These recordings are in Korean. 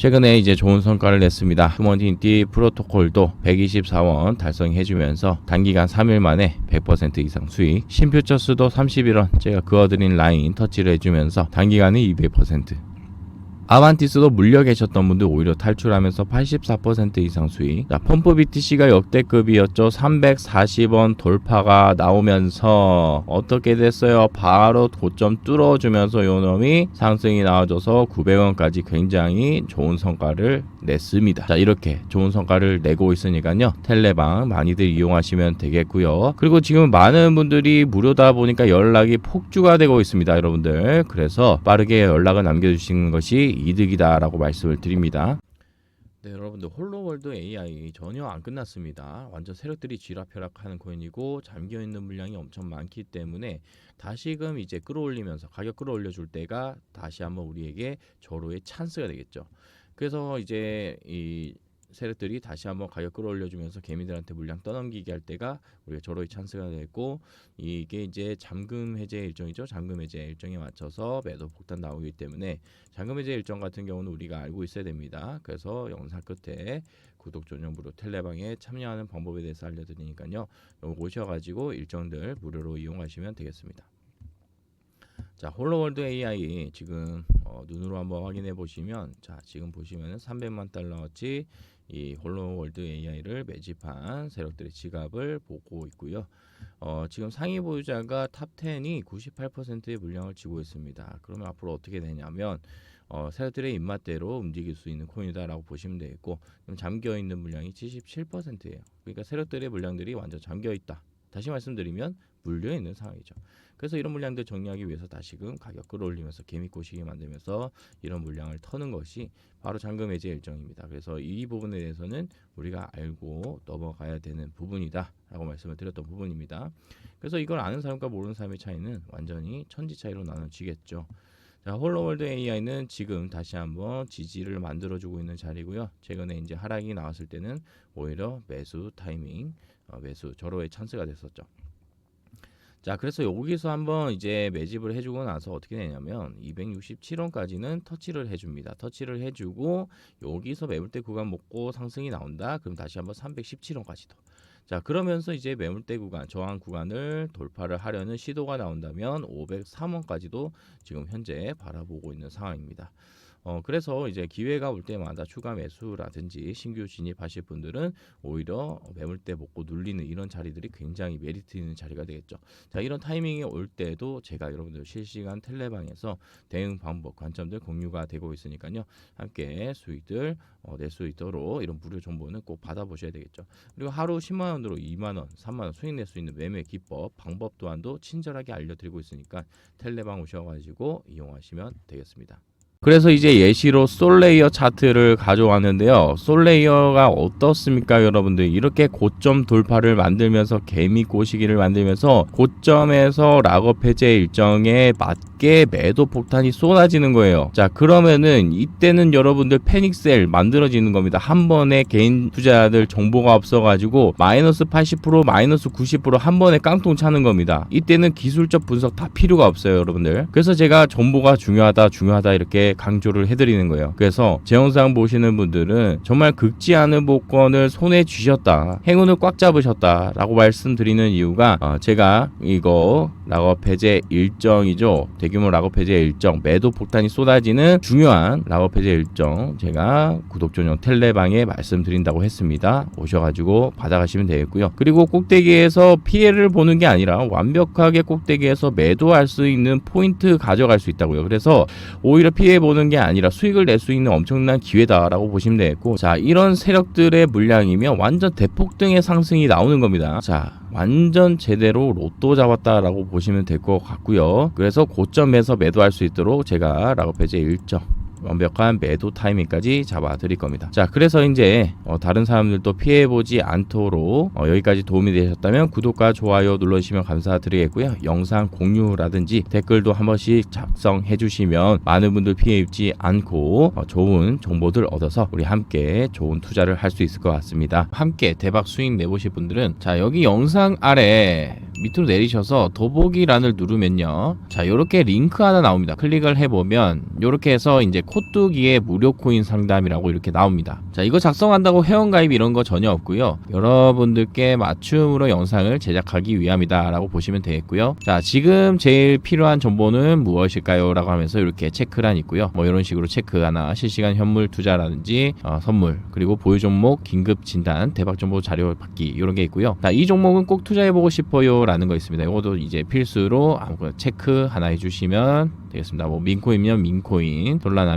최근에 이제 좋은 성과를 냈습니다. 휴먼인티 프로토콜도 124원 달성해주면서 단기간 3일 만에 100% 이상 수익, 신퓨처스도 31원 제가 그어드린 라인 터치를 해주면서 단기간에 200%. 아반티스도 물려 계셨던 분들 오히려 탈출하면서 84% 이상 수익. 자, 펌프 BTC가 역대급이었죠. 340원 돌파가 나오면서 어떻게 됐어요? 바로 고점 뚫어주면서 요 놈이 상승이 나와줘서 900원까지 굉장히 좋은 성과를 냈습니다. 자, 이렇게 좋은 성과를 내고 있으니까요. 텔레방 많이들 이용하시면 되겠고요. 그리고 지금 많은 분들이 무료다 보니까 연락이 폭주가 되고 있습니다, 여러분들. 그래서 빠르게 연락을 남겨주시는 것이 이득이다라고 말씀을 드립니다. 네, 여러분들 홀로월드 AI 전혀 안 끝났습니다. 완전 세력들이 쥐락펴락하는 코인이고 잠겨 있는 물량이 엄청 많기 때문에 다시금 이제 끌어올리면서 가격 끌어올려 줄 때가 다시 한번 우리에게 절호의 찬스가 되겠죠. 그래서 이제 이 세력들이 다시 한번 가격 끌어올려주면서 개미들한테 물량 떠넘기게 할 때가 우리가 절호의 찬스가 됐고 이게 이제 잠금 해제 일정이죠. 잠금 해제 일정에 맞춰서 매도 폭탄 나오기 때문에 잠금 해제 일정 같은 경우는 우리가 알고 있어야 됩니다. 그래서 영상 끝에 구독 전용부로 텔레방에 참여하는 방법에 대해서 알려드리니까요. 오셔가지고 일정들 무료로 이용하시면 되겠습니다. 자 홀로월드 AI 지금 어, 눈으로 한번 확인해 보시면 자 지금 보시면은 300만 달러어치 이 홀로월드 AI를 매집한 세력들의 지갑을 보고 있고요. 어, 지금 상위 보유자가 탑 10이 98%의 물량을 쥐고 있습니다. 그러면 앞으로 어떻게 되냐면 어, 세력들의 입맛대로 움직일 수 있는 코인이다라고 보시면 되겠고 잠겨 있는 물량이 77%예요. 그러니까 세력들의 물량들이 완전 잠겨 있다. 다시 말씀드리면 물려 있는 상황이죠. 그래서 이런 물량들 정리하기 위해서 다시금 가격 끌어올리면서 개미 꼬시게 만들면서 이런 물량을 터는 것이 바로 잠금 해제 일정입니다. 그래서 이 부분에 대해서는 우리가 알고 넘어가야 되는 부분이다라고 말씀을 드렸던 부분입니다. 그래서 이걸 아는 사람과 모르는 사람의 차이는 완전히 천지 차이로 나눠지겠죠. 자, 홀로월드 AI는 지금 다시 한번 지지를 만들어주고 있는 자리고요. 최근에 이제 하락이 나왔을 때는 오히려 매수 타이밍, 어, 매수 절호의 찬스가 됐었죠. 자, 그래서 여기서 한번 이제 매집을 해주고 나서 어떻게 되냐면 267원까지는 터치를 해줍니다. 터치를 해주고 여기서 매물대 구간 먹고 상승이 나온다. 그럼 다시 한번 317원까지도. 자, 그러면서 이제 매물대 구간, 저항 구간을 돌파를 하려는 시도가 나온다면 503원까지도 지금 현재 바라보고 있는 상황입니다. 어, 그래서 이제 기회가 올 때마다 추가 매수라든지 신규 진입하실 분들은 오히려 매물대 먹고 눌리는 이런 자리들이 굉장히 메리트 있는 자리가 되겠죠. 자, 이런 타이밍이 올 때도 제가 여러분들 실시간 텔레방에서 대응 방법, 관점들 공유가 되고 있으니까요. 함께 수익들 어, 낼 수 있도록 이런 무료 정보는 꼭 받아보셔야 되겠죠. 그리고 하루 10만 원으로 2만 원, 3만 원 수익 낼 수 있는 매매 기법, 방법 또한도 친절하게 알려드리고 있으니까 텔레방 오셔가지고 이용하시면 되겠습니다. 그래서 이제 예시로 솔레이어 차트를 가져왔는데요. 솔레이어가 어떻습니까, 여러분들? 이렇게 고점 돌파를 만들면서 개미 꼬시기를 만들면서 고점에서 락업 해제 일정에 맞게 매도 폭탄이 쏟아지는 거예요. 자, 그러면은 이때는 여러분들 패닉셀 만들어지는 겁니다. 한 번에 개인 투자들 정보가 없어가지고 마이너스 80% 마이너스 90%한 번에 깡통 차는 겁니다. 이때는 기술적 분석 다 필요가 없어요, 여러분들. 그래서 제가 정보가 중요하다, 중요하다 이렇게 강조를 해드리는 거예요. 그래서 제 영상 보시는 분들은 정말 극지 않은 복권을 손에 쥐셨다, 행운을 꽉 잡으셨다라고 말씀드리는 이유가 어, 제가 이거 락업 해제 일정이죠. 대규모 락업 해제 일정, 매도 폭탄이 쏟아지는 중요한 락업 해제 일정 제가 구독 전용 텔레방에 말씀드린다고 했습니다. 오셔가지고 받아가시면 되겠고요. 그리고 꼭대기에서 피해를 보는 게 아니라 완벽하게 꼭대기에서 매도할 수 있는 포인트 가져갈 수 있다고요. 그래서 오히려 피해 보는 게 아니라 수익을 낼 수 있는 엄청난 기회다라고 보시면 되겠고 자 이런 세력들의 물량이면 완전 대폭등의 상승이 나오는 겁니다. 자 완전 제대로 로또 잡았다라고 보시면 될 것 같고요. 그래서 고점에서 매도할 수 있도록 제가 락업해제 일정 완벽한 매도 타이밍까지 잡아 드릴 겁니다. 자, 그래서 이제 어, 다른 사람들도 피해 보지 않도록 어, 여기까지 도움이 되셨다면 구독과 좋아요 눌러 주시면 감사드리겠고요. 영상 공유라든지 댓글도 한 번씩 작성해 주시면 많은 분들 피해 입지 않고 어, 좋은 정보들 얻어서 우리 함께 좋은 투자를 할 수 있을 것 같습니다. 함께 대박 수익 내보실 분들은 자, 여기 영상 아래 밑으로 내리셔서 더보기란을 누르면요. 자, 요렇게 링크 하나 나옵니다. 클릭을 해보면 요렇게 해서 이제 코뚜기의 무료 코인 상담이라고 이렇게 나옵니다. 자, 이거 작성한다고 회원가입 이런 거 전혀 없고요. 여러분들께 맞춤으로 영상을 제작하기 위함이다라고 보시면 되겠고요. 자, 지금 제일 필요한 정보는 무엇일까요? 라고 하면서 이렇게 체크란 있고요. 뭐 이런 식으로 체크 하나, 실시간 현물 투자라든지 어, 선물, 그리고 보유 종목, 긴급 진단, 대박 정보 자료 받기 이런 게 있고요. 자, 이 종목은 꼭 투자해보고 싶어요라는 거 있습니다. 이것도 이제 필수로 아무거나 체크 하나 해주시면 되겠습니다. 뭐 민코인이면 민코인, 솔라나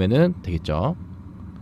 은 되겠죠.